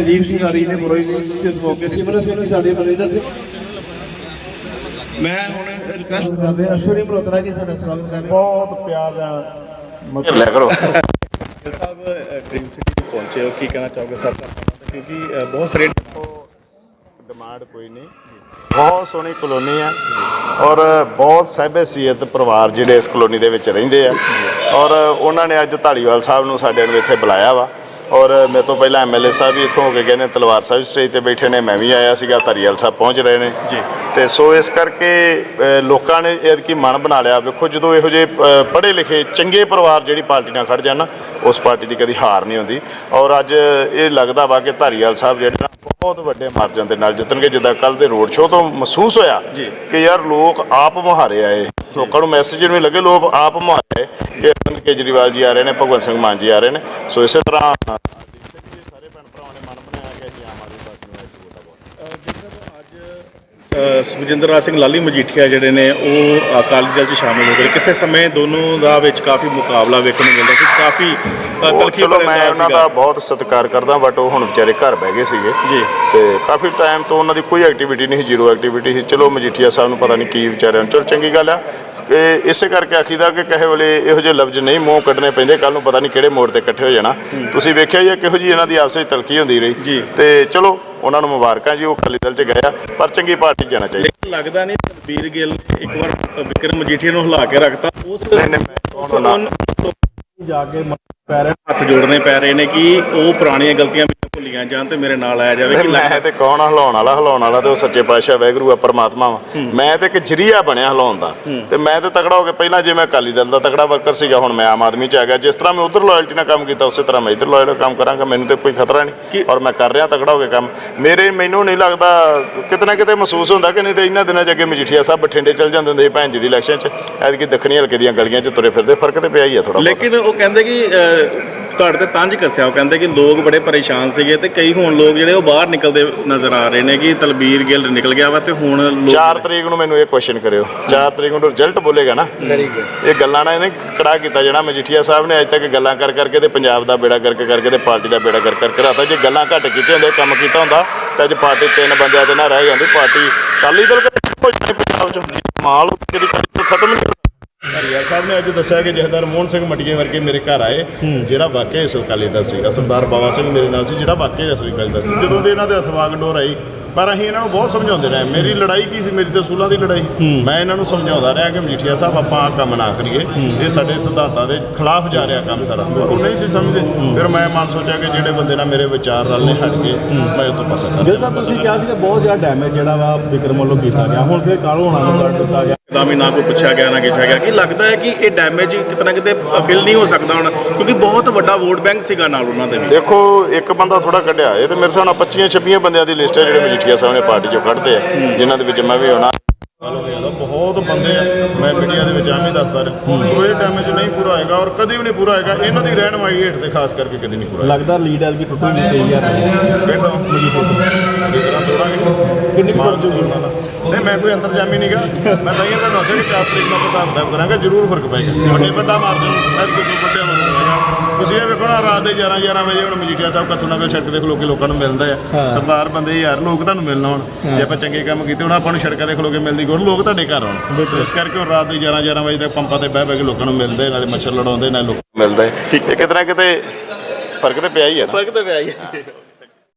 ਅਜੀਬ ਸਿੰਘ ਆਰੀ ਨੇ ਬਰੋਈ ਦੇ ਮੌਕੇ ਸਿਮਰਨ ਸਿੰਘ ਸਾਡੇ ਮੈਨੇਜਰ ਸੀ। ਮੈਂ ਹੁਣ ਰਿਕਵੈਸਟ ਕਰਦੇ ਹਾਂ ਅਸ਼ਵਨੀ ਮਲਹੋਤਰਾ ਜੀ ਸਾਡਾ ਸਵਾਗਤ ਕਰਦੇ ਬਹੁਤ ਪਿਆਰ ਨਾਲ ਲੈ ਕਰੋ। ਸਾਹਿਬ ਡ੍ਰੀਮ ਸਿਟੀ ਪਹੁੰਚੇ ਹੋ ਕੀ ਕਹਿਣਾ ਚਾਹੋਗੇ ਸਰ? ਕਿਉਂਕਿ ਬਹੁਤ ਸਾਰੇ ਡਿਮਾਂਡ ਕੋਈ ਨਹੀਂ। ਬਹੁਤ ਸੋਹਣੀ ਕਲੋਨੀ ਆ ਔਰ ਬਹੁਤ ਸਹਿਬਸੀਅਤ ਪਰਿਵਾਰ ਜਿਹੜੇ ਇਸ ਕਲੋਨੀ ਦੇ ਵਿੱਚ ਰਹਿੰਦੇ ਆ ਔਰ ਉਹਨਾਂ ਨੇ ਅੱਜ ਢਾਲੀਵਾਲ ਸਾਹਿਬ ਨੂੰ ਸਾਡੇ ਨੂੰ ਇੱਥੇ ਬੁਲਾਇਆ ਵਾ। ਔਰ ਮੇਰੇ ਤੋਂ ਪਹਿਲਾਂ ਐਮਐਲਏ ਸਾਹਿਬ ਵੀ ਇੱਥੋਂ ਹੋ ਕੇ ਗਏ ਨੇ ਤਲਵਾਰ ਸਾਹਿਬ ਸਟੇਜ ਤੇ ਬੈਠੇ ਨੇ ਮੈਂ ਵੀ ਆਇਆ ਸੀਗਾ ਧਾਰੀਵਾਲ ਸਾਹਿਬ ਪਹੁੰਚ ਰਹੇ ਨੇ ਜੀ। ਤੇ ਸੋ ਇਸ ਕਰਕੇ ਲੋਕਾਂ ਨੇ ਐਤਕੀ ਮਨ ਬਣਾ ਲਿਆ ਵੇਖੋ ਜਦੋਂ ਇਹੋ ਜਿਹੇ ਪੜ੍ਹੇ ਲਿਖੇ ਚੰਗੇ ਪਰਿਵਾਰ ਜਿਹੜੀ ਪਾਰਟੀ ਨਾਲ ਖੜ ਜਾਣ ਉਸ ਪਾਰਟੀ ਦੀ ਕਦੀ ਹਾਰ ਨਹੀਂ ਹੁੰਦੀ ਔਰ ਅੱਜ ਇਹ ਲੱਗਦਾ ਵਾ ਕਿ ਧਾਰੀਵਾਲ ਸਾਹਿਬ ਜਿਹੜੇ ਨਾ ਬਹੁਤ ਵੱਡੇ ਮਾਰਜਨ ਦੇ ਨਾਲ ਜਿੱਤਣਗੇ ਜਿੱਦਾਂ ਕੱਲ ਦੇ ਰੋਡ ਸ਼ੋਅ ਤੋਂ ਮਹਿਸੂਸ ਹੋਇਆ ਜੀ। ਕਿ ਯਾਰ ਲੋਕ ਆਪ ਮੁਹਾਰੇ ਆਏ ਲੋਕਾਂ ਨੂੰ ਮੈਸੇਜ ਵੀ ਲੱਗੇ, ਲੋਕ ਆਪ ਮੁਹਾਰੇ ਕਿ ਅਰਵਿੰਦ ਕੇਜਰੀਵਾਲ ਜੀ ਆ ਰਹੇ ਨੇ, ਭਗਵੰਤ ਸਿੰਘ ਮਾਨ ਜੀ ਆ ਰਹੇ ਨੇ। ਸੋ ਇਸੇ ਤਰ੍ਹਾਂ ਸਾਰੇ ਭੈਣ ਭਰਾਵਾਂ ਨੇ ਮਨ ਬਣਾਇਆ ਕਿ ਅਸੀਂ ਆਮ ਆਦਮੀ ਪਾਰਟੀ ਨੂੰ ਐਤਕੀ ਵੋਟਾਂ ਪਾਉਣੀਆਂ। ਅ, ਸੁਖਜਿੰਦਰ ਸਿੰਘ ਲਾਲੀ ਮਜੀਠੀਆ ਜਿਹੜੇ ਨੇ ਉਹ ਅਕਾਲੀ ਦਲ 'ਚ ਸ਼ਾਮਲ ਹੋ ਗਏ। ਕਿਸੇ ਸਮੇਂ ਦੋਨੋਂ ਦਾ ਵਿੱਚ ਕਾਫੀ ਮੁਕਾਬਲਾ ਵੇਖਣ ਨੂੰ ਮਿਲਦਾ ਸੀ ਕਾਫੀ ਤਲਖੀ ਚਲੋ ਮੈਂ ਉਹਨਾਂ। ਦਾ ਬਹੁਤ ਸਤਿਕਾਰ ਕਰਦਾ ਬਟ ਉਹ ਹੁਣ ਵਿਚਾਰੇ ਘਰ ਬਹਿ ਗਏ ਸੀਗੇ। ਜੀ। ਤੇ ਕਾਫੀ ਟਾਈਮ ਤੋਂ ਉਹਨਾਂ ਦੀ ਕੋਈ ਐਕਟੀਵਿਟੀ ਨਹੀਂ ਸੀ ਜ਼ੀਰੋ ਐਕਟੀਵਿਟੀ ਸੀ। ਚਲੋ ਮਜੀਠੀਆ ਸਾਹਿਬ ਨੂੰ ਪਤਾ ਨਹੀਂ ਕੀ ਵਿਚਾਰਿਆਂ ਚਲੋ ਚੰਗੀ ਗੱਲ ਆ। ਕਿ ਇਸੇ ਕਰਕੇ ਆਖੀਦਾ ਕਿ ਕਹੇ ਵੇਲੇ ਇਹੋ ਜਿਹੇ ਲਫ਼ਜ਼ ਨਹੀਂ ਮੂੰਹ ਕੱਢਣੇ ਪੈਂਦੇ ਕੱਲ ਨੂੰ ਪਤਾ ਨਹੀਂ ਕਿਹੜੇ ਮੋੜ ਤੇ ਇਕੱਠੇ ਹੋ ਜਾਣਾ। ਤੁਸੀਂ ਵੇਖਿਆ ਹੀ ਆ ਕਿਹੋ ਜੀ ਇਹਨਾਂ ਦੀ ਆਪਸ ਵਿੱਚ ਤਲਖੀ ਹੁੰਦੀ ਜੀ। ਰਹੀ ਤੇ ਚਲੋ ਉਹਨਾਂ ਨੂੰ ਮੁਬਾਰਕਾਂ ਜੀ ਉਹ ਅਕਾਲੀ ਦਲ ਚ ਗਏ ਆ ਪਰ ਚੰਗੀ ਪਾਰਟੀ 'ਚ ਜਾਣਾ ਚਾਹੀਦਾ ਲੇਕਿਨ ਲੱਗਦਾ ਨਹੀਂ ਤਲਬੀਰ ਗਿੱਲ ਨੇ ਇੱਕ ਵਾਰ ਵਿਕਰਮ ਮਜੀਠੀਆ ਨੂੰ ਹਿਲਾ ਕੇ ਰੱਖਤਾ ਉਸ ਨਹੀਂ ਨਹੀਂ ਮੈਂ ਕੌਣ ਹੋਣਾ? ਉਹਨਾਂ ਜਾ ਕੇ ਪੈਰਾਂ ਹੱਥ ਜੋੜਨੇ ਪੈ ਰਹੇ ਨੇ ਕਿ ਉਹ ਪੁਰਾਣੀਆਂ ਗਲਤੀਆਂ ਭੁੱਲੀਆਂ ਜਾਣ ਤੇ ਮੇਰੇ ਨਾਲ ਆਇਆ ਜਾਵੇ ਕਿ ਮੈਂ ਤੇ ਕੌਣ ਹਿਲਾਉਣ ਵਾਲਾ ਹਿਲਾਉਣ ਵਾਲਾ ਤੇ ਉਹ ਸੱਚੇ ਪਾਤਸ਼ਾਹ ਵੈਗਰੂ ਆ ਪਰਮਾਤਮਾ ਵਾ। ਮੈਂ ਤੇ ਇੱਕ ਜਰੀਆ ਬਣਿਆ ਹਿਲਾਉਣ ਦਾ। ਤੇ ਮੈਂ ਤੇ ਤਕੜਾ ਹੋ ਕੇ ਪਹਿਲਾਂ ਜੇ ਮੈਂ ਅਕਾਲੀ ਦਲ ਦਾ ਤਕੜਾ ਵਰਕਰ ਸੀਗਾ ਹੁਣ ਮੈਂ ਆਮ ਆਦਮੀ ਚ ਆ ਗਿਆ। ਜਿਸ ਤਰ੍ਹਾਂ ਮੈਂ ਉਧਰ ਲਾਇਲਟੀ ਨਾਲ ਕੰਮ ਕੀਤਾ ਉਸੇ ਤਰ੍ਹਾਂ ਮੈਂ ਇੱਧਰ ਲਾਇਲ ਕੰਮ ਕਰਾਂਗਾ। ਮੈਨੂੰ ਤੇ ਕੋਈ ਖਤਰਾ ਨਹੀਂ। ਔਰ ਮੈਂ ਕਰ ਰਿਹਾ ਤਕੜਾ ਹੋ ਕੇ ਕੰਮ। ਮੇਰੇ ਮੈਨੂੰ ਨਹੀਂ ਲੱਗਦਾ ਕਿਤੇ ਨਾ ਕਿਤੇ ਮਹਿਸੂਸ ਹੁੰਦਾ ਕਿ ਨਹੀਂ ਤੇ ਇਹਨਾਂ ਦਿਨਾਂ ਚ ਅੱਗੇ ਮਜੀਠੀਆ ਸਾਹਿਬ ਬਠਿੰਡੇ ਚਲ ਜਾਂਦੇ ਹੁੰਦੇ ਸੀ ਭੈਣ ਜੀ ਦੀ ਇਲੈਕਸ਼ਨ ਚ। ਐਤਕੀ ਦੱਖਣੀ ਹਲਕੇ ਦੀਆਂ ਗਲੀਆਂ ਚ ਤੁਰੇ ਫਿਰਦੇ ਫ਼ਰਕ ਤੇ ਪਿਆ ਹੀ ਆ ਥੋੜਾ ਲੇਕਿਨ ਉਹ ਕਹਿੰਦੇ ਕਿ ਤੁਹਾਡੇ ਤੇ ਤੰਜ ਕੱਸਿਆ। ਉਹ ਕਹਿੰਦੇ ਕਿ ਲੋਕ ਬੜੇ ਪਰੇਸ਼ਾਨ ਸੀਗੇ ਤੇ ਕਈ ਹੁਣ ਲੋਕ ਜਿਹੜੇ ਉਹ ਬਾਹਰ ਨਿਕਲਦੇ ਨਜ਼ਰ ਆ ਰਹੇ ਨੇ ਕਿ ਤਲਬੀਰ ਗਿੱਲ ਨਿਕਲ ਗਿਆ ਵਾ ਤੇ ਹੁਣ ਲੋਕ 4 ਤਰੀਕ ਨੂੰ ਮੈਨੂੰ ਇਹ ਕੁਐਸਚਨ ਕਰਿਓ। 4 ਤਰੀਕ ਨੂੰ ਰਿਜ਼ਲਟ ਬੋਲੇਗਾ ਨਾ? ਇਹ ਗੱਲਾਂ ਨਾਲ ਇਹਨੇ ਕੜਾ ਕੀਤਾ ਜਾਣਾ ਮਜੀਠੀਆ ਸਾਹਿਬ ਨੇ ਅੱਜ ਤੱਕ ਗੱਲਾਂ ਕਰ ਕਰਕੇ ਤੇ ਪੰਜਾਬ ਦਾ ਬੇੜਾ ਕਰਕੇ ਕਰਕੇ ਤੇ ਪਾਰਟੀ ਦਾ ਬੇੜਾ ਕਰ ਕਰਕੇ ਰਾਤਾ ਜੇ ਗੱਲਾਂ ਘੱਟ ਕੀਤੇ ਹੁੰਦੇ ਕੰਮ ਕੀਤਾ ਹੁੰਦਾ ਤਾਂ ਅੱਜ ਪਾਰਟੀ ਤਿੰਨ ਬੰਦਿਆਂ ਦੇ ਨਾਲ ਰਹਿ ਜਾਂਦੀ। ਪਾਰਟੀ ਕਾਲੀ ਦਲ ਕਦੇ ਹੋ ਜਾਣੀ ਪੰਜਾਬ ਚ? ਮਾਲ ਕਦੀ ਕਦੀ ਖਤਮ ਨਹੀਂ ਹਰੀਆਲ ਸਾਹਿਬ ਨੇ ਅੱਜ ਦੱਸਿਆ ਕਿ ਜਹਦਰ ਮੋਹਨ ਸਿੰਘ ਮਟੀਏ ਵਰਗੇ ਮੇਰੇ ਘਰ ਆਏ ਜਿਹੜਾ ਵਾਕਿਆ ਇਸ ਅਕਾਲੀ ਦਲ ਸੀਗਾ। ਸਰਦਾਰ ਬਾਬਾ ਸਿੰਘ ਮੇਰੇ ਨਾਲ ਸੀ ਜਿਹੜਾ ਵਾਕਿਆ ਇਸ ਅਕਾਲੀ ਦਲ ਸੀ। ਜਦੋਂ ਦੇ ਇਹਨਾਂ ਦੇ ਅਥਵਾਗ ਡੋਰ ਆਈ ਪਰ ਅਸੀਂ ਇਹਨਾਂ ਨੂੰ ਬਹੁਤ ਸਮਝਾਉਂਦੇ ਰਹੇ। ਮੇਰੀ ਲੜਾਈ ਕੀ ਸੀ? ਮੇਰੀ ਤੇ ਸੂਲਾਂ ਦੀ ਲੜਾਈ। ਮੈਂ ਇਹਨਾਂ ਨੂੰ ਸਮਝਾਉਂਦਾ ਰਿਹਾ ਕਿ ਮਜੀਠੀਆ ਸਾਹਿਬ ਆਪਾਂ ਆਹ ਕੰਮ ਨਾ ਕਰੀਏ। ਇਹ ਸਾਡੇ ਸਿਧਾਂਤਾਂ ਦੇ ਖਿਲਾਫ ਜਾ ਰਿਹਾ ਕੰਮ ਸਾਰਾ। ਉਹ ਨਹੀਂ ਸੀ ਸਮਝਦੇ। ਫਿਰ ਮੈਂ ਮਨ ਸੋਚਿਆ ਕਿ ਜਿਹੜੇ ਬੰਦੇ ਨਾਲ ਮੇਰੇ ਵਿਚਾਰ ਰਲਨੇ ਹਟ ਗਏ। ਮੈਂ ਉਹ ਤੋਂ ਪਾਸਾ ਕਰ ਗਿਲ ਸਾਹਿਬ ਤੁਸੀਂ ਕਿਹਾ ਸੀ ਕਿ ਬਹੁਤ ਜ਼ਿਆਦਾ ਡੈਮੇਜ ਜਿਹੜਾ ਵਾ ਵਿਕਰਮ ਵੱਲੋਂ ਕੀਤਾ ਗਿਆ। ਹੁਣ ਫਿਰ ਕਾਲੋ ਹੋਣਾ ਨੂੰ ਕਰ ਦਿੱਤਾ ਗਿਆ। ਦਾ ਵੀ ਨਾ ਕੋਈ ਪੁੱਛਿਆ ਗਿਆ, ਨਾ ਕਿਹਾ ਗਿਆ। ਕਿ ਲੱਗਦਾ ਹੈ ਕਿ ਇਹ ਡੈਮੇਜ ਕਿਤੇ ਨਾ ਕਿਤੇ ਫਿਲ ਨਹੀਂ ਹੋ ਸਕਦਾ ਹੁਣ? ਕਿਉਂਕਿ ਬਹੁਤ ਵੱਡਾ ਵੋਟ ਬੈਂਕ ਸੀਗਾ ਨਾਲ ਉਹਨਾਂ ਦੇ ਵੀ। ਦੇਖੋ, ਇੱਕ ਬੰਦਾ ਥੋੜਾ ਕੱਢਿਆ ਇਹ ਤੇ ਮੇਰੇ ਹਿਸਾਬ ਨਾਲ 25 26 ਬੰਦਿਆਂ ਦੀ ਲਿਸਟ ਹੈ ਜਿਹੜੇ ਮਜੀਠੀਆ ਸਾਹਿਬ ਨੇ ਪਾਰਟੀ ਚੋਂ ਕੱਢਦੇ ਆ, ਜਿਨ੍ਹਾਂ ਦੇ ਵਿੱਚ ਮੈਂ ਵੀ ਹੋਣਾ। ਬਹੁਤ ਬੰਦੇ ਆ। ਮੈਂ ਮੀਡੀਆ ਦੇ ਵਿੱਚ ਆਮ ਹੀ ਦੱਸਦਾ ਰਿਹਾ। ਸੋ ਇਹ ਡੈਮੇਜ ਨਹੀਂ ਪੂਰਾ ਹੋਏਗਾ ਔਰ ਕਦੀ ਵੀ ਨਹੀਂ ਪੂਰਾ ਹੋਏਗਾ ਇਹਨਾਂ ਦੀ ਰਹਿਨਮਾਈ ਹੇਠ ਤੇ ਖਾਸ ਕਰਕੇ ਕਦੀ ਨਹੀਂ ਪੂਰਾ ਲੱਗਦਾ ਲੀਡ ਐਲ ਕੀ ਟੁੱਟੂਗੀ 23000 ਫਿਰ ਤਾਂ ਮਜੀਠੀਆ ਤਰ੍ਹਾਂ ਤੋੜਾਂਗੇ। ਕਿੰਨੀ ਮਾਰ ਜੂ ਗੁਰਨਾ ਨਹੀਂ ਮੈਂ ਕੋਈ ਅੰਤਰਜਾਮੀ ਨਹੀਂਗਾ ਮੈਂ ਤਾਂ ਇਹ ਤਾਂ ਦੱਸਿਆ ਕਿ 4 ਤਰੀਕ ਨੂੰ ਹਿਸਾਬ ਕਿਤਾਬ ਕਰਾਂਗੇ ਜ਼ਰੂਰ ਫ਼ਰਕ ਪਏਗਾ। ਵੱਡੇ ਵੱਡਾ ਮਾਰਜਨ ਮੈਂ ਕੋਈ ਵੱਡੇ ਮਾਰਜਨ ਤੁਸੀਂ ਇਹ ਵੇਖੋ ਨਾ ਰਾਤ ਦੇ 11 11 ਵਜੇ ਹੁਣ ਮਜੀਠੀਆ ਸਾਹਿਬ ਕੱਥੂ ਨਗਰ ਸੜਕ ਦੇ ਖਲੋ ਕੇ ਲੋਕਾਂ ਨੂੰ ਮਿਲਦੇ ਆ। ਸਰਦਾਰ ਬੰਦੇ ਯਾਰ ਲੋਕ ਤੁਹਾਨੂੰ ਮਿਲਣ ਆਉਣ। ਜੇ ਆਪਾਂ ਚੰਗੇ ਕੰਮ ਕੀਤੇ ਹੁਣ ਆਪਾਂ ਨੂੰ ਸੜਕਾਂ ਦੇ ਖਲੋ ਕੇ ਮਿਲਦੀ ਕੋਲ ਲੋਕ ਤੁਹਾਡੇ ਘਰ ਆਉਣ। ਇਸ ਕਰਕੇ ਹੁਣ ਰਾਤ ਦੇ 11 11 ਵਜੇ ਤੱਕ ਪੰਪਾਂ ਤੇ ਬਹਿ ਬਹਿ ਕੇ ਲੋਕਾਂ ਨੂੰ ਮਿਲਦੇ ਨਾਲੇ ਮੱਛਰ ਲੜਾਉਂਦੇ ਨਾਲੇ ਲੋਕ ਮਿਲਦੇ ਠੀਕ ਹੈ। ਕਿਤੇ ਨਾ ਕਿਤੇ ਫ਼ਰਕ ਤੇ ਪਿਆ ਹੀ ਹੈ ਨਾ। ਫ਼ਰਕ ਤਾਂ ਪਿਆ ਹੀ ਹੈ।